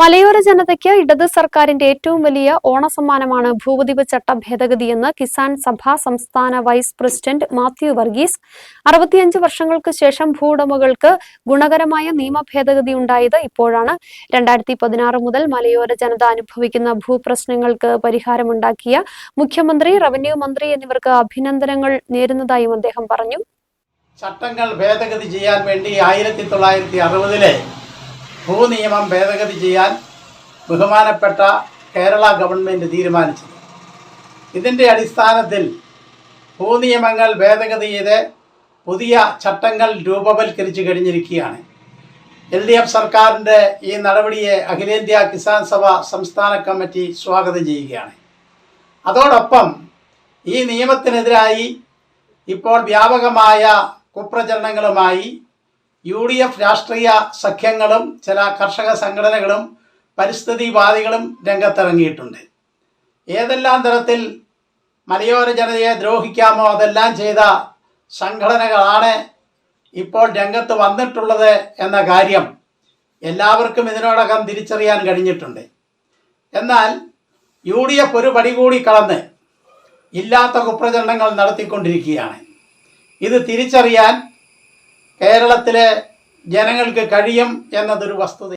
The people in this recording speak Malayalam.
മലയോര ജനതയ്ക്ക് ഇടത് സർക്കാരിന്റെ ഏറ്റവും വലിയ ഓണസമ്മാനമാണ് ഭൂപതിവ് ചട്ട ഭേദഗതിയെന്ന് കിസാൻ സഭ സംസ്ഥാന വൈസ് പ്രസിഡന്റ് മാത്യു വർഗീസ്. അറുപത്തിയഞ്ച് വർഷങ്ങൾക്ക് ശേഷം ഭൂവുടമകൾക്ക് ഗുണകരമായ നിയമ ഭേദഗതി ഉണ്ടായത് ഇപ്പോഴാണ്. രണ്ടായിരത്തി പതിനാറ് മുതൽ മലയോര ജനത അനുഭവിക്കുന്ന ഭൂപ്രശ്നങ്ങൾക്ക് പരിഹാരമുണ്ടാക്കിയ മുഖ്യമന്ത്രി റവന്യൂ മന്ത്രി എന്നിവർക്ക് അഭിനന്ദനങ്ങൾ നേരുന്നതായും അദ്ദേഹം പറഞ്ഞു. ചട്ടങ്ങൾ ഭേദഗതി ചെയ്യാൻ വേണ്ടി ആയിരത്തി തൊള്ളായിരത്തി അറുപതിലെ ഭൂനിയമം ഭേദഗതി ചെയ്യാൻ ബഹുമാനപ്പെട്ട കേരള ഗവൺമെന്റ് തീരുമാനിച്ചത്. ഇതിന്റെ അടിസ്ഥാനത്തിൽ ഭൂനിയമങ്ങൾ ഭേദഗതി ചെയ്ത് പുതിയ ചട്ടങ്ങൾ രൂപവൽക്കരിച്ചു കഴിഞ്ഞിരിക്കുകയാണ്. എൽ ഡി എഫ് സർക്കാരിന്റെ ഈ നടപടിയെ അഖിലേന്ത്യാ കിസാൻ സഭ സംസ്ഥാന കമ്മിറ്റി സ്വാഗതം ചെയ്യുകയാണ്. അതോടൊപ്പം ഈ നിയമത്തിനെതിരായി ഇപ്പോൾ വ്യാപകമായ കുപ്രചരണങ്ങളുമായി യു ഡി എഫ് രാഷ്ട്രീയ സഖ്യങ്ങളും ചില കർഷക സംഘടനകളും പരിസ്ഥിതിവാദികളും രംഗത്തിറങ്ങിയിട്ടുണ്ട്. ഏതെല്ലാം തരത്തിൽ മലയോര ജനതയെ ദ്രോഹിക്കാമോ അതെല്ലാം ചെയ്ത സംഘടനകളാണ് ഇപ്പോൾ രംഗത്ത് വന്നിട്ടുള്ളത് എന്ന കാര്യം എല്ലാവർക്കും ഇതിനോടകം തിരിച്ചറിയാൻ കഴിഞ്ഞിട്ടുണ്ട്. എന്നാൽ യു ഡി എഫ് ഒരു പടി കൂടി കടന്ന് ഇല്ലാത്ത കുപ്രചരണങ്ങൾ നടത്തിക്കൊണ്ടിരിക്കുകയാണ്. ഇത് തിരിച്ചറിയാൻ കേരളത്തിലെ ജനങ്ങൾക്ക് കഴിയും എന്നതൊരു വസ്തുത